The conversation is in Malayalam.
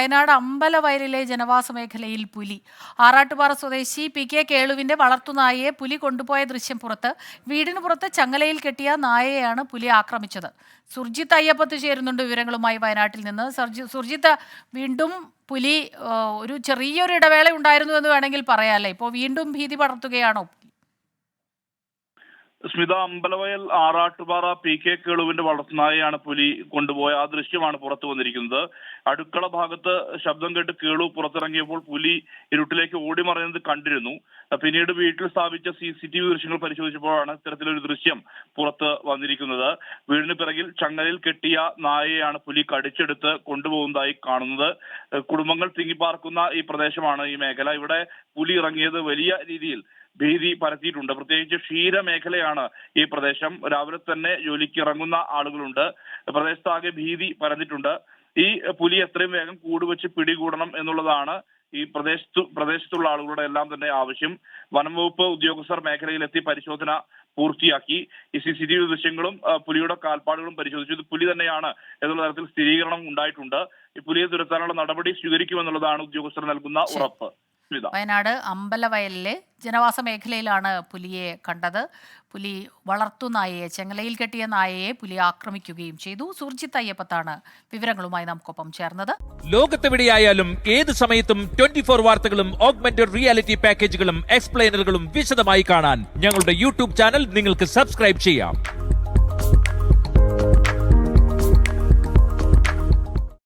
വയനാട് അമ്പലവയലിലെ ജനവാസ മേഖലയിൽ പുലി. ആറാട്ടുപാറ സ്വദേശി പി കെ കേളുവിന്റെ വളർത്തുനായയെ പുലി കൊണ്ടുപോയ ദൃശ്യം പുറത്ത് വീടിന് പുറത്ത് ചങ്ങലയിൽ കെട്ടിയ നായയെയാണ് പുലി ആക്രമിച്ചത്. സുർജിത്ത് അയ്യപ്പത്ത് ചേരുന്നുണ്ട് വിവരങ്ങളുമായി വയനാട്ടിൽ നിന്ന്. സർജി സുർജിത്ത് വീണ്ടും പുലി ഒരു ചെറിയൊരു ഇടവേള ഉണ്ടായിരുന്നു എന്ന് വേണമെങ്കിൽ പറയാമല്ലേ ഇപ്പോൾ വീണ്ടും ഭീതി പടർത്തുകയാണോ? സ്മിത അമ്പലവയൽ ആറാട്ടുപാറ പി കെ കേളുവിന്റെ വളർത്തുനായയാണ് പുലി കൊണ്ടുപോയ ആ ദൃശ്യമാണ് പുറത്തു വന്നിരിക്കുന്നത്. അടുക്കള ഭാഗത്ത് ശബ്ദം കേട്ട് കേളു പുറത്തിറങ്ങിയപ്പോൾ പുലി ഇരുട്ടിലേക്ക് ഓടി മറയുന്നത് കണ്ടിരുന്നു. പിന്നീട് വീട്ടിൽ സ്ഥാപിച്ച സി സി ടി വി ദൃശ്യങ്ങൾ പരിശോധിച്ചപ്പോഴാണ് ഇത്തരത്തിലൊരു ദൃശ്യം പുറത്ത് വന്നിരിക്കുന്നത്. വീടിന് പിറകിൽ ചങ്ങലിൽ കെട്ടിയ നായയാണ് പുലി കടിച്ചെടുത്ത് കൊണ്ടുപോകുന്നതായി കാണുന്നത്. കുടുംബങ്ങൾ തിങ്ങിപ്പാർക്കുന്ന ഈ പ്രദേശമാണ് ഈ മേഖല. ഇവിടെ പുലി ഇറങ്ങിയത് വലിയ രീതിയിൽ ഭീതി പരത്തിയിട്ടുണ്ട്. പ്രത്യേകിച്ച് ക്ഷീര മേഖലയാണ് ഈ പ്രദേശം. രാവിലെ തന്നെ ജോലിക്ക് ഇറങ്ങുന്ന ആളുകളുണ്ട്. പ്രദേശത്താകെ ഭീതി പരന്നിട്ടുണ്ട്. ഈ പുലി എത്രയും വേഗം കൂടുവെച്ച് പിടികൂടണം എന്നുള്ളതാണ് ഈ പ്രദേശത്തു പ്രദേശത്തുള്ള ആളുകളുടെ എല്ലാം തന്നെ ആവശ്യം. വനം വകുപ്പ് ഉദ്യോഗസ്ഥർ മേഖലയിലെത്തി പരിശോധന പൂർത്തിയാക്കി. ഈ സി സി ടി വി ദൃശ്യങ്ങളും പുലിയുടെ കാൽപ്പാടുകളും പരിശോധിച്ചു. ഇത് പുലി തന്നെയാണ് എന്നുള്ള തരത്തിൽ സ്ഥിരീകരണം ഉണ്ടായിട്ടുണ്ട്. ഈ പുലിയെ തുരത്താനുള്ള നടപടി സ്വീകരിക്കുമെന്നുള്ളതാണ് ഉദ്യോഗസ്ഥർ നൽകുന്ന ഉറപ്പ്. വയനാട് അമ്പലവയലിലെ ജനവാസ മേഖലയിലാണ് പുലിയെ കണ്ടത്. പുലി വളർത്തു നായയെ ചെങ്ങലയിൽ കെട്ടിയ നായയെ പുലി ആക്രമിക്കുകയും ചെയ്തു. സുർജിത്ത് അയ്യപ്പത്താണ് വിവരങ്ങളുമായി നമുക്കൊപ്പം ചേർന്നത്. ലോകത്തെവിടെയായാലും ഏത് സമയത്തും ട്വന്റി ഫോർ വാർത്തകളും ഓഗ്മെന്റഡ് റിയാലിറ്റി പാക്കേജുകളും എക്സ്പ്ലെയിനറുകളും വിശദമായി കാണാൻ ഞങ്ങളുടെ യൂട്യൂബ് ചാനൽ നിങ്ങൾക്ക് സബ്സ്ക്രൈബ് ചെയ്യാം.